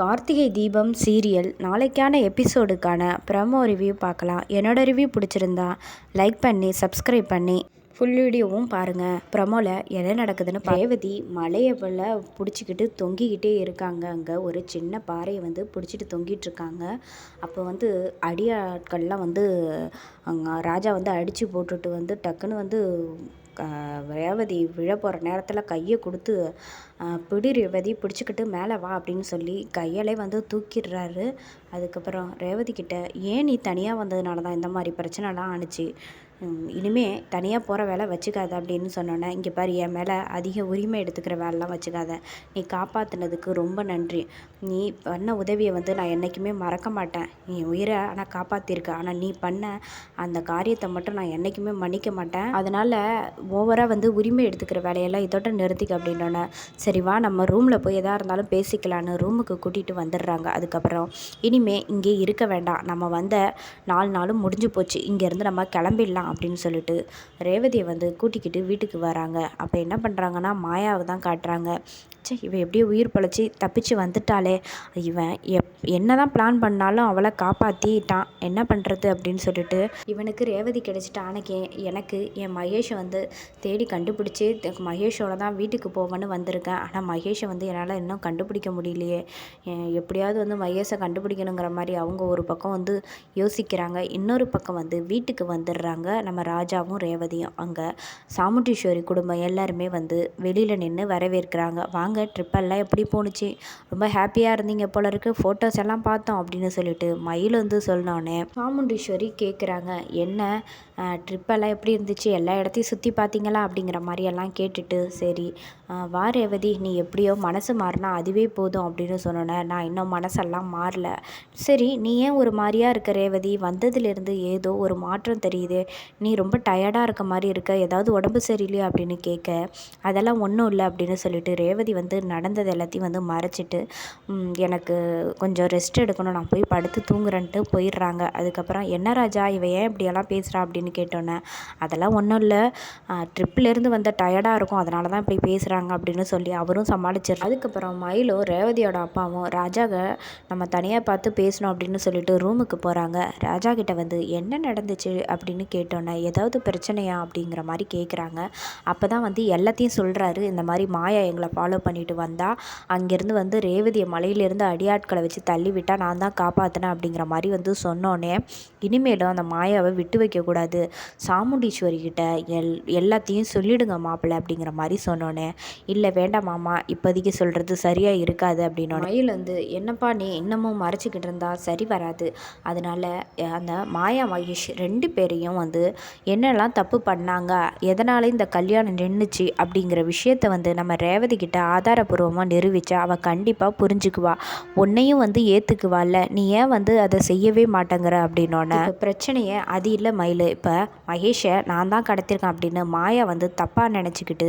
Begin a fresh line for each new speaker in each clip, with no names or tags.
Karthigai Deepam serial நாளைக்கான எபிசோடுக்கான promo review பார்க்கலாம். என்னோட ரிவ்யூ பிடிச்சிருந்தா லைக் பண்ணி சப்ஸ்கிரைப் பண்ணி ஃபுல் வீடியோவும் பாருங்கள் ப்ரமோவில் என்ன நடக்குதுன்னு ரேவதி மலையை போல் பிடிச்சிக்கிட்டு தொங்கிக்கிட்டே இருக்காங்க. அங்கே ஒரு சின்ன பாறையை வந்து பிடிச்சிட்டு தொங்கிட்டு இருக்காங்க. அப்போ வந்து அடியாட்கள்லாம் வந்து ராஜா வந்து அடித்து போட்டுட்டு வந்து டக்குன்னு வந்து ரேவதி விழ போகிற நேரத்தில் கையை கொடுத்து பிடி ரேவதி பிடிச்சிக்கிட்டு மேலே வா அப்படின்னு சொல்லி கையாலே வந்து தூக்கிடுறாரு. அதுக்கப்புறம் ரேவதி கிட்ட ஏன் நீ தனியாக வந்ததுனால தான் இந்த மாதிரி பிரச்சனைலாம் ஆணுச்சு? இனிமே தனியாக போகிற வேலை வச்சுக்காத அப்படின்னு சொன்னோன்னே இங்கே பாரு என் மேலே அதிக உரிமை எடுத்துக்கிற வேலைலாம் வச்சுக்காத. நீ காப்பாற்றினதுக்கு ரொம்ப நன்றி. நீ பண்ண உதவியை வந்து நான் என்றைக்குமே மறக்க மாட்டேன். நீ உயிரை ஆனால் காப்பாற்றிருக்க ஆனால் நீ பண்ண அந்த காரியத்தை மட்டும் நான் என்றைக்குமே மன்னிக்க மாட்டேன். அதனால் ஓவராக வந்து உரிமை எடுத்துக்கிற வேலையெல்லாம் இதோட நிறுத்திக்க அப்படின்னோடனே சரி வா நம்ம ரூமில் போய் எதாக இருந்தாலும் பேசிக்கலான்னு ரூமுக்கு கூட்டிகிட்டு வந்துடுறாங்க. அதுக்கப்புறம் இனிமே இங்கே இருக்க வேண்டாம். நம்ம வந்த நாலு நாளும் முடிஞ்சு போச்சு. இங்கேருந்து நம்ம கிளம்பிடலாம். அப்படின்னு சொல்லிட்டு ரேவதியை வந்து கூட்டிக்கிட்டு வீட்டுக்கு வராங்க. அப்போ என்ன பண்ணுறாங்கன்னா மாயாவை தான் காட்டுறாங்க. சே இவன் எப்படியோ உயிர் பழச்சி தப்பிச்சு வந்துட்டாளே. இவன் எப் என்ன தான் பிளான் பண்ணாலும் அவளை காப்பாற்றிட்டான் என்ன பண்ணுறது அப்படின்னு சொல்லிட்டு இவனுக்கு ரேவதி கிடச்சிட்டா எனக்கு என் மகேஷை வந்து தேடி கண்டுபிடிச்சி மகேஷோட தான் வீட்டுக்கு போவேன்னு வந்திருக்கேன். ஆனால் மகேஷை வந்து என்னால் இன்னும் கண்டுபிடிக்க முடியலையே. எப்படியாவது வந்து மகேஷை கண்டுபிடிக்கணுங்கிற மாதிரி அவங்க ஒரு பக்கம் வந்து யோசிக்கிறாங்க. இன்னொரு பக்கம் வந்து வீட்டுக்கு வந்துடுறாங்க நம்ம ராஜாவும் ரேவதியும். அங்கே சாமுண்டீஸ்வரி குடும்பம் எல்லாருமே வந்து வெளியில் நின்று வரவேற்கிறாங்க. வாங்க ட்ரிப்பெல்லாம் எப்படி போணுச்சு? ரொம்ப ஹாப்பியாக இருந்தீங்க போல இருக்கு. ஃபோட்டோஸ் எல்லாம் பார்த்தோம் அப்படின்னு சொல்லிட்டு மயில் வந்து சொன்னோன்னே சாமுண்டீஸ்வரி கேட்குறாங்க என்ன? ட்ரிப்பெல்லாம் எப்படி இருந்துச்சு? எல்லா இடத்தையும் சுற்றி பார்த்தீங்களா? அப்படிங்கிற மாதிரியெல்லாம் கேட்டுட்டு சரி வா ரேவதி. நீ எப்படியோ மனசு மாறினா அதுவே போதும் அப்படின்னு சொன்னோன்னே நான் இன்னும் மனசெல்லாம் மாறல. சரி நீ ஏன் ஒரு மாதிரியாக இருக்க ரேவதி? வந்ததுலேருந்து ஏதோ ஒரு மாற்றம் தெரியுது. நீ ரொம்ப டயர்டாக இருக்க மாதிரி இருக்க. ஏதாவது உடம்பு சரியில்லையா? அப்படின்னு கேட்க அதெல்லாம் ஒன்றும் இல்லை அப்படின்னு சொல்லிட்டு ரேவதி வந்து நடந்தது எல்லாத்தையும் வந்து மறைச்சிட்டு எனக்கு கொஞ்சம் ரெஸ்ட் எடுக்கணும் நான் போய் படுத்து தூங்குறேன்ட்டு போயிடுறாங்க. அதுக்கப்புறம் என்ன ராஜா இவ ஏன் இப்படியெல்லாம் பேசுகிறா அப்படின்னு கேட்டோன்னே அதெல்லாம் ஒன்றும் இல்லை. ட்ரிப்லேருந்து வந்த டயர்டாக இருக்கும். அதனால தான் இப்படி பேசுகிறாங்க அப்படின்னு சொல்லி அவரும் சமாளிச்சிரு அதுக்கப்புறம் மயிலும் ரேவதியோட அப்பாவும் ராஜாவை நம்ம தனியாக பார்த்து பேசணும் அப்படின்னு சொல்லிட்டு ரூமுக்கு போகிறாங்க ராஜா கிட்ட வந்து என்ன நடந்துச்சு? அப்படின்னு கேட்டோன்னே ஏதாவது பிரச்சனையா? அப்படிங்கிற மாதிரி கேட்குறாங்க அப்போ தான் வந்து எல்லாத்தையும் சொல்கிறாரு இந்த மாதிரி மாயா எங்களை ஃபாலோ பண்ணிட்டு வந்தால் அங்கேருந்து வந்து ரேவதியை மலையிலேருந்து அடியாட்களை வச்சு தள்ளி விட்டால் நான் தான் காப்பாற்றினேன் அப்படிங்கிற மாதிரி வந்து சொன்னோன்னே இனிமேலும் அந்த மாயாவை விட்டு வைக்கக்கூடாது சாமுண்டீஸ்வரி கிட்ட எல் எல்லாத்தையும் சொல்லிடுங்க மாப்பிள்ளை அப்படிங்கிற மாதிரி சொன்னோன்னே இல்லை வேண்டாம் மாமா இப்போதைக்கு சொல்கிறது சரியாக இருக்காது அப்படின்னோட மயில் வந்து என்னப்பா நீ இன்னமும் மறைச்சிக்கிட்டு இருந்தா சரி வராது. அதனால் அந்த மாயா மகேஷ் ரெண்டு பேரையும் வந்து என்னெல்லாம் தப்பு பண்ணாங்க எதனால் இந்த கல்யாணம் நின்றுச்சு அப்படிங்கிற விஷயத்த வந்து நம்ம ரேவதி கிட்ட ஆதாரபூர்வமாக நிரூபித்தா அவள் கண்டிப்பாக புரிஞ்சுக்குவா. உன்னையும் வந்து ஏற்றுக்குவாள்ல நீ ஏன் வந்து அதை செய்யவே மாட்டேங்கிற அப்படின்னோடனே பிரச்சனையே அது இல்லை மயில். இப்போ மகேஷை நான் தான் கடத்திருக்கேன் அப்படின்னு மாயா வந்து தப்பாக நினச்சிக்கிட்டு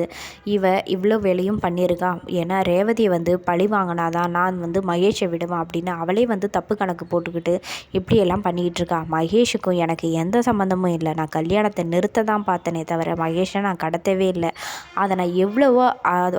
இவ இவ்வளோ வேலையும் பண்ணியிருக்கான் ஏன்னா ரேவதியை வந்து பழி வாங்கினாதான் நான் வந்து மகேஷை விடுவேன் அப்படின்னு அவளே வந்து தப்பு கணக்கு போட்டுக்கிட்டு இப்படியெல்லாம் பண்ணிக்கிட்டு இருக்கா. மகேஷுக்கும் எனக்கு எந்த சம்மந்தமும் இல்லை. நான் கல்யாணத்தை நிறுத்த தான் பார்த்தனே தவிர மகேஷை நான் கடத்தவே இல்லை. அதை நான் எவ்வளவோ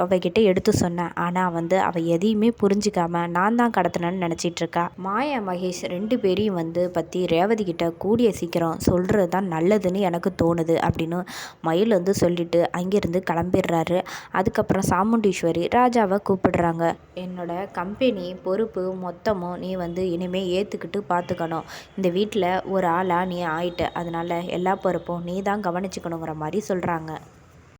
அவகிட்ட எடுத்து சொன்னேன். ஆனால் வந்து அவள் எதையுமே புரிஞ்சிக்காம நான் தான் கடத்தினேன்னு நினச்சிட்டு இருக்கா மாயா மகேஷ் ரெண்டு பேரையும் வந்து பற்றி ரேவதி கிட்ட கூடிய சீக்கிரம் சொல்கிறது தான் நல்லதுன்னு எனக்கு தோணுது அப்படின்னு மயில் வந்து சொல்லிட்டு அங்கேருந்து கிளம்பிடுறாரு. அதுக்கப்புறம் சாமுண்டீஸ்வரி ராஜாவை கூப்பிடுறாங்க. என்னோட கம்பெனி பொறுப்பு மொத்தமும் நீ வந்து இனிமேல் ஏற்றுக்கிட்டு பார்த்துக்கணும் இந்த வீட்டில் ஒரு ஆளாக நீ ஆயிட்ட. அதனால் எல்லா பொறுப்பும் நீ தான் கவனிச்சுக்கணுங்கிற மாதிரி சொல்கிறாங்க